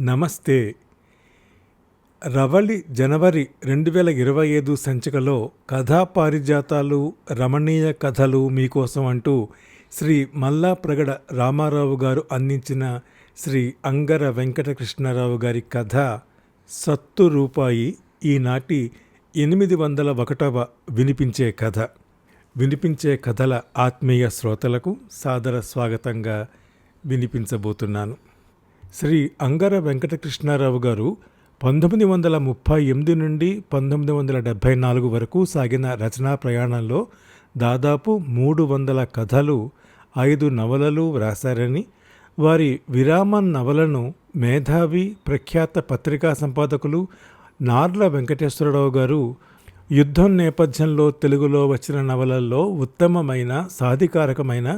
నమస్తే. రవళి జనవరి రెండు వేల ఇరవై ఐదు సంచికలో కథా పారిజాతాలు రమణీయ కథలు మీకోసం అంటూ శ్రీ మల్లా ప్రగడ రామారావు గారు అందించిన శ్రీ అంగర వెంకటకృష్ణారావు గారి కథ సత్తు రూపాయి ఈనాటి ఎనిమిది వందల ఒకటవ వినిపించే కథ. వినిపించే కథల ఆత్మీయ శ్రోతలకు సాదర స్వాగతంగా వినిపించబోతున్నాను. శ్రీ అంగర వెంకటకృష్ణారావు గారు పంతొమ్మిది వందల ముప్పై ఎనిమిది నుండి పంతొమ్మిది వందల డెబ్భై నాలుగు వరకు సాగిన రచనా ప్రయాణంలో దాదాపు మూడు వందల కథలు ఐదు నవలలు వ్రాసారని వారి విరామ నవలను మేధావి ప్రఖ్యాత పత్రికా సంపాదకులు నార్ల వెంకటేశ్వరరావు గారు యుద్ధం నేపథ్యంలో తెలుగులో వచ్చిన నవలల్లో ఉత్తమమైన సాధికారకమైన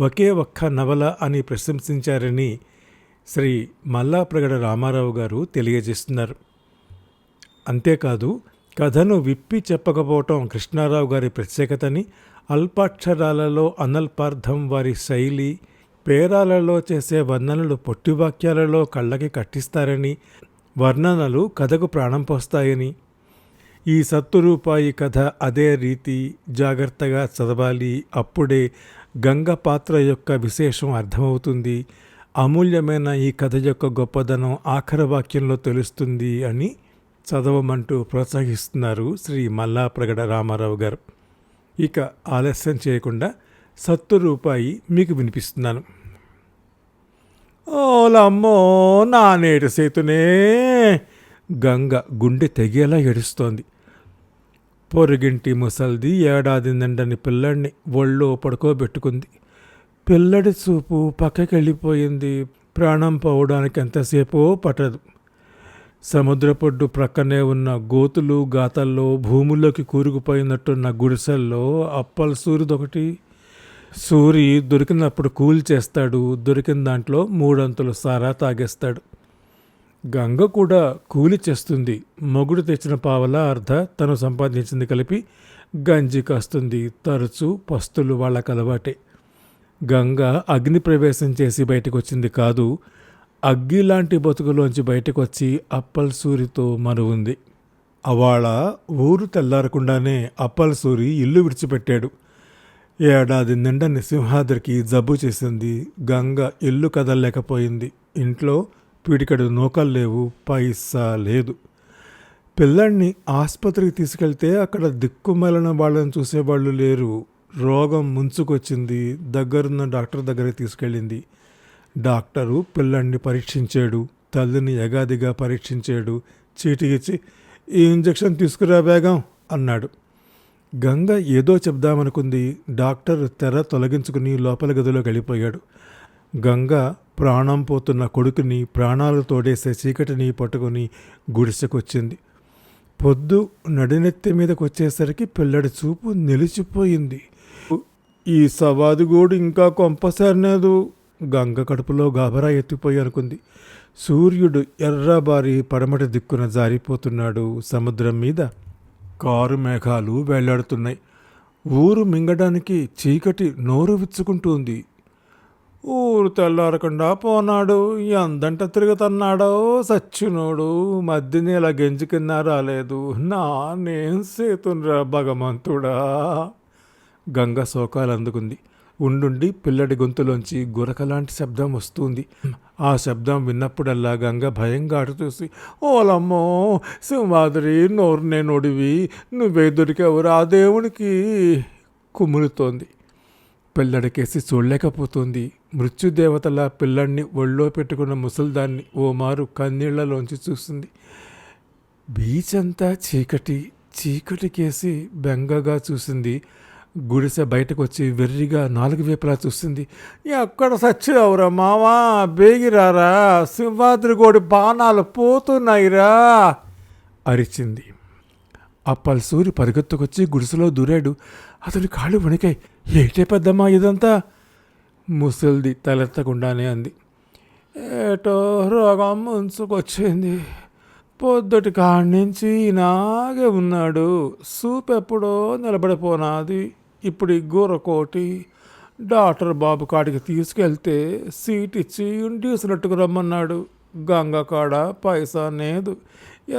ఒకే ఒక్క నవల అని ప్రశంసించారని శ్రీ మల్లాప్రగడ రామారావు గారు తెలియజేస్తున్నారు. అంతేకాదు కథను విప్పి చెప్పకపోవటం కృష్ణారావు గారి ప్రత్యేకతని అల్పాక్షరాలలో అనల్పార్థం వారి శైలి పేరాలలో చేసే వర్ణనలు పొట్టివాక్యాలలో కళ్ళకి కట్టిస్తారని వర్ణనలు కథకు ప్రాణం పోస్తాయని. ఈ సత్తురూపాయి కథ అదే రీతి జాగ్రత్తగా చదవాలి అప్పుడే గంగ పాత్ర యొక్క విశేషం అర్థమవుతుంది. అమూల్యమైన ఈ కథ యొక్క గొప్పదనం ఆఖరి వాక్యంలో తెలుస్తుంది అని చదవమంటూ ప్రోత్సహిస్తున్నారు శ్రీ మల్లా ప్రగడ రామారావు గారు. ఇక ఆలస్యం చేయకుండా సత్తు రూపాయి మీకు వినిపిస్తున్నాను. ఓలమ్మో నా నేటి సేతునే! గంగ గుండె తెగేలా ఏడుస్తోంది. పొరుగింటి ముసల్ది ఏడాది నిండని పిల్లడిని ఒళ్ళో పడుకోబెట్టుకుంది. పిల్లడి చూపు పక్కకెళ్ళిపోయింది. ప్రాణం పోవడానికి ఎంతసేపో పట్టదు. సముద్రపొడ్డు ప్రక్కనే ఉన్న గోతులు గాతల్లో భూముల్లోకి కూరుకుపోయినట్టున్న గుడిసెల్లో అప్పల సూరిదొకటి. సూరి దొరికినప్పుడు కూల్ చేస్తాడు. దొరికిన దాంట్లో మూడంతులు సారా తాగేస్తాడు. గంగ కూడా కూలి చేస్తుంది. మొగుడు తెచ్చిన పావల అర్ధ తను సంపాదించింది కలిపి గంజి కాస్తుంది. తరచూ పస్తులు వాళ్ళకి అలవాటే గంగ అగ్ని ప్రవేశం చేసి బయటకు వచ్చింది కాదు అగ్గి లాంటి బతుకులోంచి బయటకు వచ్చి అప్పల్ సూరితో మరువుంది. అవాళ ఊరు తెల్లారకుండానే అప్పల్ సూరి ఇల్లు విడిచిపెట్టాడు. ఏడాది నిండా సింహాద్రికి జబ్బు చేసింది గంగ ఇల్లు కదలలేకపోయింది. ఇంట్లో పీడికడు నూకలు లేవు పైసా లేదు. పిల్లల్ని ఆసుపత్రికి తీసుకెళ్తే అక్కడ దిక్కుమలిన వాళ్ళని చూసేవాళ్ళు లేరు. రోగం ముంచుకొచ్చింది దగ్గరున్న డాక్టర్ దగ్గరికి తీసుకెళ్ళింది. డాక్టరు పిల్లల్ని పరీక్షించాడు తల్లిని యగాదిగా పరీక్షించాడు చీటీ ఇచ్చి ఈ ఇంజెక్షన్ తీసుకురా వేగం అన్నాడు. గంగ ఏదో చెప్దామనుకుంది డాక్టర్ తెర తొలగించుకుని లోపల గదిలో వెళ్ళిపోయాడు గంగ ప్రాణం పోతున్న కొడుకుని ప్రాణాలు తోడేసే చీకటిని పట్టుకుని గుడిసెకొచ్చింది. పొద్దు నడినెత్తి మీదకి వచ్చేసరికి పిల్లడి చూపు నిలిచిపోయింది. ఈ సవాదిగోడు ఇంకా కొంపసరినేదు గంగ కడుపులో గాబరా ఎత్తిపోయి అనుకుంది. సూర్యుడు ఎర్రబారి పడమటి దిక్కున జారిపోతున్నాడు సముద్రం మీద. కారు మేఘాలు వేలాడుతున్నాయి ఊరు మింగడానికి చీకటి నోరు విచ్చుకుంటుంది. ఊరు తెల్లారకుండా పోనాడు. ఎందంట తిరుగుతున్నాడో సచ్చినోడు. మధ్యని ఇలా గెంజి కింద రాలేదు. నా నేను సేతున్రా భగవంతుడా? గంగ శోకాలు అందుకుంది. ఉండుండి పిల్లడి గొంతులోంచి గురకలాంటి శబ్దం వస్తుంది. ఆ శబ్దం విన్నప్పుడల్లా గంగ భయంగా అటు చూసి ఓలమ్మో సింహాద్రి నోరునే నొడివి నువ్వే దొరికావురా ఆ దేవునికి కుములుతోంది. పిల్లడికేసి చూడలేకపోతుంది. మృత్యుదేవతల పిల్లడిని ఒళ్ళో పెట్టుకున్న ముసల్దాన్ని ఓ మారు కన్నీళ్ళలోంచి చూస్తుంది బీచ్ అంతా చీకటి చీకటికేసి బెంగగా చూసింది. గుడిసె బయటకు వచ్చి వెర్రిగా నాలుగు వైపులా చూస్తుంది ఎక్కడ సచ్చావురా మావా బేగిరారా సింహాద్రిగోడి బాణాలు పోతున్నాయిరా అరిచింది. అప్పల్ సూరి పరిగెత్తుకొచ్చి గుడిసెలో దూరాడు. అతని కాళ్ళు వణికాయి. ఏటే పెద్దమ్మా ఇదంతా? ముసల్ది తలెత్తకుండానే అంది. ఏటో రోగం ముంచుకొచ్చింది. పొద్దుటి కాడి నుంచి నాగే ఉన్నాడు. సూప్ ఎప్పుడో నిలబడిపోనాది. ఇప్పుడు ఈ గూరకోటి డాక్టర్ బాబు కాడికి తీసుకెళ్తే సీట్ ఇచ్చి ఇంటిసినట్టుకు రమ్మన్నాడు. గంగ కాడ పైసా లేదు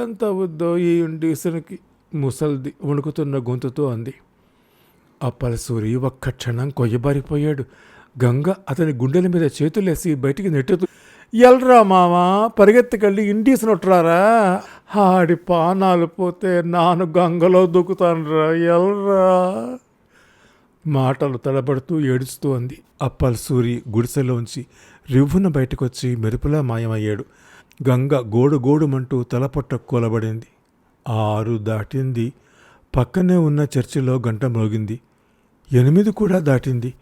ఎంత వద్దో ఈ ఇండీసన్కి ముసల్ది వణుకుతున్న గొంతుతో అంది. అప్పలసూరి ఒక్క క్షణం కొయ్యబారిపోయాడు. గంగ అతని గుండెల మీద చేతులేసి బయటికి నెట్టుతూ ఎల్రా మావా పరిగెత్తికెళ్ళి ఇండీస్ నొట్టరారా ఆడి పానాలు పోతే నాను గంగలో దూకుతానురా ఎల్రా? మాటలు తడబడుతూ ఏడుస్తూ అంది. అప్పల్సూరి గుడిసెలోంచి రివ్వున బయటకొచ్చి మెరుపులా మాయమయ్యాడు. గంగ గోడు గోడుమంటూ తలపొట్ట కూలబడింది. ఆరు దాటింది. పక్కనే ఉన్న చర్చిలో గంట మోగింది. ఎనిమిది కూడా దాటింది.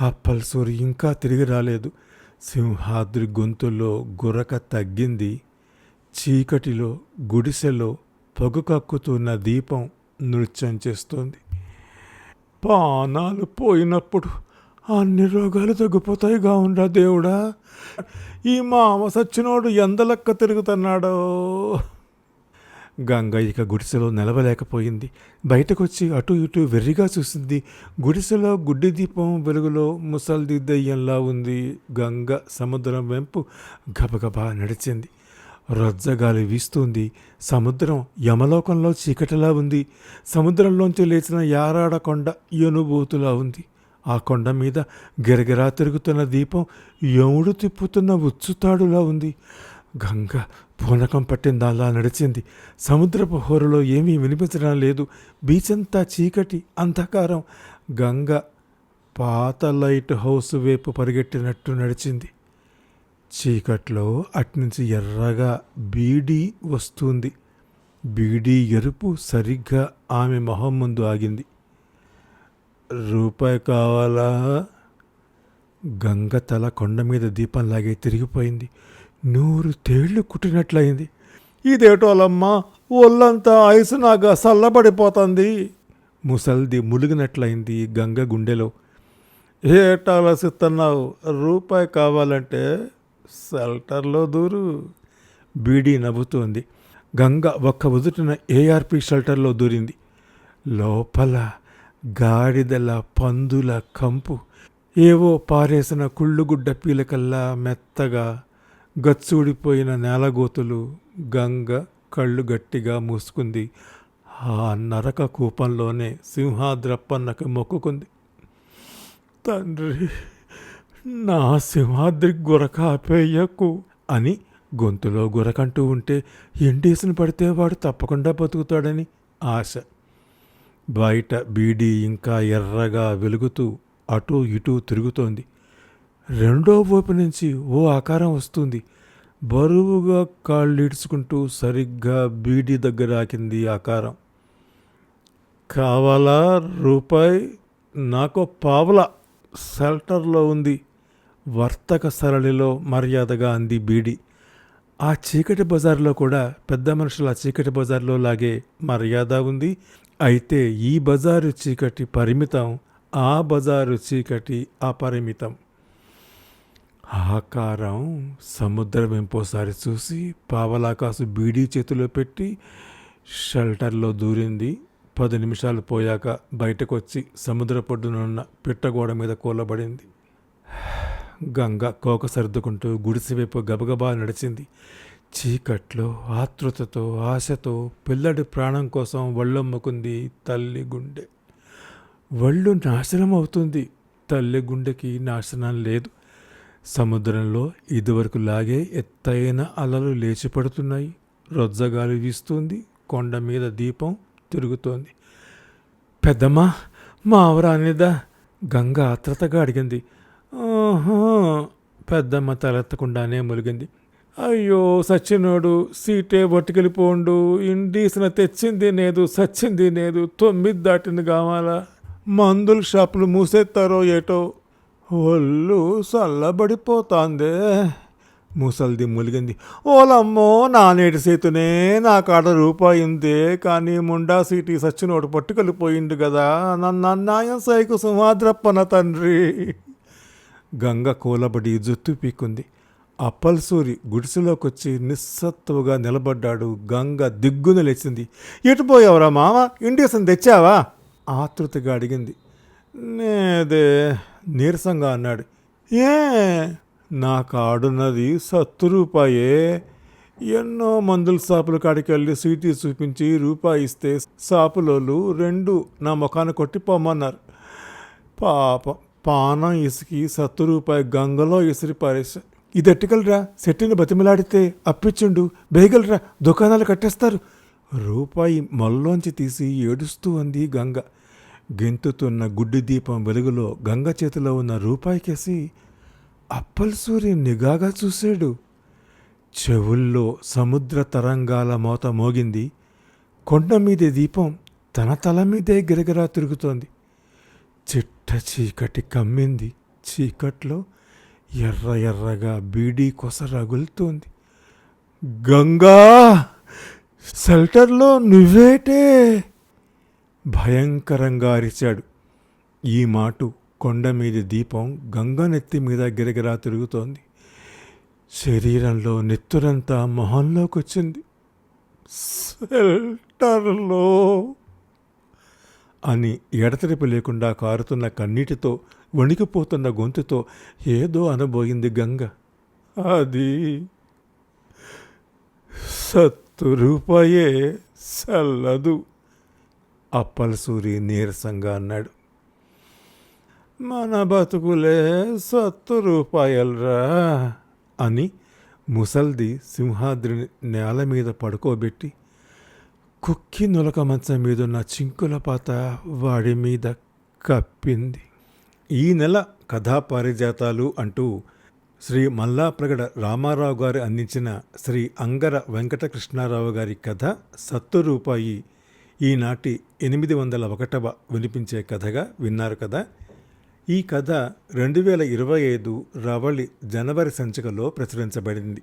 అప్పల్సూరి ఇంకా తిరిగి రాలేదు. సింహాద్రి గొంతులో గురక తగ్గింది. చీకటిలో గుడిసెలో పొగ కక్కుతున్న దీపం నృత్యం చేస్తోంది. పానాలు పోయినప్పుడు అన్ని రోగాలు తగ్గిపోతాయిగా ఉండా దేవుడా. ఈ మామ సచ్చినోడు ఎందలక్క తిరుగుతున్నాడో. గంగ ఇక గుడిసెలో నిలవలేకపోయింది. బయటకొచ్చి అటు ఇటు వెర్రిగా చూసింది. గుడిసెలో గుడ్డి దీపం వెలుగులో ముసల్ది దయ్యంలా ఉంది. గంగ సముద్రం వెంపు గబగబా నడిచింది. రొజ్జగాలి వీస్తుంది. సముద్రం యమలోకంలో చీకటిలా ఉంది. సముద్రంలోంచి లేచిన యారాడ కొండ ఎనుబూతులా ఉంది. ఆ కొండ మీద గిరగిరా తిరుగుతున్న దీపం యముడు తిప్పుతున్న ఉచ్చుతాడులా ఉంది. గంగ పూనకం పట్టిందాలా నడిచింది. సముద్రపు హోరలో ఏమీ వినిపించడం లేదు. బీచ్ అంతా చీకటి అంధకారం. గంగ పాత లైట్ హౌస్ వైపు పరిగెట్టినట్టు నడిచింది. చీకట్లో అట్నుంచి ఎర్రగా బీడీ వస్తుంది. బీడీ ఎరుపు సరిగ్గా ఆమె మొహం ముందు ఆగింది. రూపాయి కావాలా? గంగ తల కొండ మీద దీపంలాగే తిరిగిపోయింది. నూరు తేళ్ళు కుట్టినట్లయింది. ఇదేటోలమ్మా ఒళ్ళంతా ఐసునాగా చల్లబడిపోతుంది. ముసల్ది ములిగినట్లయింది గంగ గుండెలో. ఏటాలసిస్తున్నావు రూపాయి కావాలంటే షెల్టర్లో దూరు. బీడీ నవ్వుతోంది. గంగ ఒక్క ఉదుటిన ఏఆర్పి షెల్టర్లో దూరింది. లోపల గాడిదల పందుల కంపు. ఏవో పారేసిన కుళ్ళుగుడ్డ పీలకల్లా మెత్తగా గచ్చూడిపోయిన నేలగోతులు గంగ కళ్ళు గట్టిగా మూసుకుంది. ఆ నరక కూపంలోనే సింహాద్రప్పన్నకు మొక్కుకుంది. తండ్రి! నా సింహాద్రి గురక ఆపేయకు అని గొంతులో గురకంటూ ఉంటే ఎండేసిన పడితే వాడు తప్పకుండా బతుకుతాడని ఆశ. బయట బీడీ ఇంకా ఎర్రగా వెలుగుతూ అటూ ఇటూ తిరుగుతోంది. రెండో వైపు నుంచి ఓ ఆకారం వస్తుంది. బరువుగా కాళ్ళీడ్చుకుంటూ సరిగ్గా బీడీ దగ్గర ఆకింది ఆకారం. కావాలా రూపాయి? నాకు పావల షెల్టర్లో ఉంది. వర్తక సరళిలో మర్యాదగా అంది బీడి. ఆ చీకటి బజార్లో కూడా పెద్ద మనుషుల చీకటి బజార్లో లాగే మర్యాద ఉంది. అయితే ఈ బజారు చీకటి పరిమితం ఆ బజారు చీకటి అపరిమితం. ఆకారం సముద్రం వెంపోసారి చూసి పావలాకాసు బీడీ చేతిలో పెట్టి షెల్టర్లో దూరింది. పది నిమిషాలు పోయాక బయటకొచ్చి సముద్ర పొడ్డునున్న పిట్టగోడ మీద కూలబడింది. గంగ కోక సర్దుకుంటూ గుడిసెవైపు గబగబా నడిచింది. చీకట్లో ఆతృతతో ఆశతో పిల్లడి ప్రాణం కోసం ఒళ్ళమ్ముకుంది తల్లి గుండె. వళ్ళు నాశనం అవుతుంది తల్లి గుండెకి నాశనం లేదు. సముద్రంలో ఇదివరకు లాగే ఎత్తైన అలలు లేచిపడుతున్నాయి రొజ్జగాలి వీస్తుంది. కొండ మీద దీపం తిరుగుతోంది. పెద్దమ్మా మా ఆవరానిదా గంగ ఆత్రతగా అడిగింది. పెద్దమ్మ తలెత్తకుండానే ములిగింది. అయ్యో సచ్చినోడు సీటే పట్టుకెళ్ళిపోండు ఇండీసిన తెచ్చింది నేదు సచ్చింది నేదు తొమ్మిది దాటింది కావాలా? మందుల షాపులు మూసేస్తారో ఏటో? ఒళ్ళు చల్లబడిపోతాందే. ముసల్ది ములిగింది. ఓలమ్మో నా నేటి సేతునే నా కాడ రూపాయి ఉందే కానీ ముండా సీటీ సచ్చినోడు పట్టుకెళ్ళిపోయిండు కదా నన్ను అన్నాయం సైకు సుమాద్రప్పన తండ్రి. గంగ కూలబడి జుత్తు పీక్కుంది అప్పల్సూరి గుడిసెలోకొచ్చి నిస్సత్తువుగా నిలబడ్డాడు. గంగ దిగ్గున లేచింది. ఎటుపోయావురా మామ? ఇండియన్ తెచ్చావా? ఆతృతగా అడిగింది. నేదే నీరసంగా అన్నాడు. ఏ నా కాడున్నది సత్తు రూపాయే. ఎన్నో మందుల షాపుల కాడికి వెళ్ళి సీటీ చూపించి రూపాయి ఇస్తే షాపులోళ్ళు రెండు నా ముఖాన్ని కొట్టి పొమ్మన్నారు పాపం పానం ఇసికి సత్తురూపాయి గంగలో ఇసిరి పారేశా ఇది ఎట్టుకెళ్ళరా? సెట్టిని బతిమిలాడితే అప్పిచ్చుండు. బేగలరా? దుకాణాలు కట్టేస్తారు. రూపాయి మల్లోంచి తీసి ఏడుస్తూ అంది గంగ. గెంతుతున్న గుడ్డి దీపం వెలుగులో గంగ చేతిలో ఉన్న రూపాయికేసి అప్పల్ సూరి నిఘాగా చూశాడు చెవుల్లో సముద్ర తరంగాల మోత మోగింది. కొండ మీదే దీపం తన తల మీదే గిరగిరా తిరుగుతోంది. చెట్టు చీకటి కమ్మింది. చీకట్లో ఎర్ర ఎర్రగా బీడీ కొస రగులుతోంది. గంగా సెల్టర్లో నువ్వేటే? భయంకరంగా అరిచాడు. ఈ మాటు కొండ మీది దీపం గంగ నెత్తి మీద గిరగిరా తిరుగుతోంది. శరీరంలో నెత్తురంతా మొహంలోకి వచ్చింది సెల్టర్లో అని ఎడతెరిపి లేకుండా కారుతున్న కన్నీటితో వణికిపోతున్న గొంతుతో ఏదో అనబోయింది గంగ. అది సత్తు రూపాయే చల్లదు అప్పలసూరి నీరసంగా అన్నాడు. మన బతుకులే సత్తు రూపాయలరా అని ముసల్ది సింహాద్రిని నేల మీద పడుకోబెట్టి కుక్కి నులక మంచం మీదున్న చింకుల పాత వాడి మీద కప్పింది. ఈ నెల కథా పారిజాతాలు అంటూ శ్రీ మల్లాప్రగడ రామారావు గారు అందించిన శ్రీ అంగర వెంకటకృష్ణారావు గారి కథ సత్తు రూపాయి ఈనాటి ఎనిమిది వందల ఒకటవ వినిపించే కథగా విన్నారు కదా. ఈ కథ రెండు వేల ఇరవై ఐదు రవళి జనవరి సంచికలో ప్రచురించబడింది.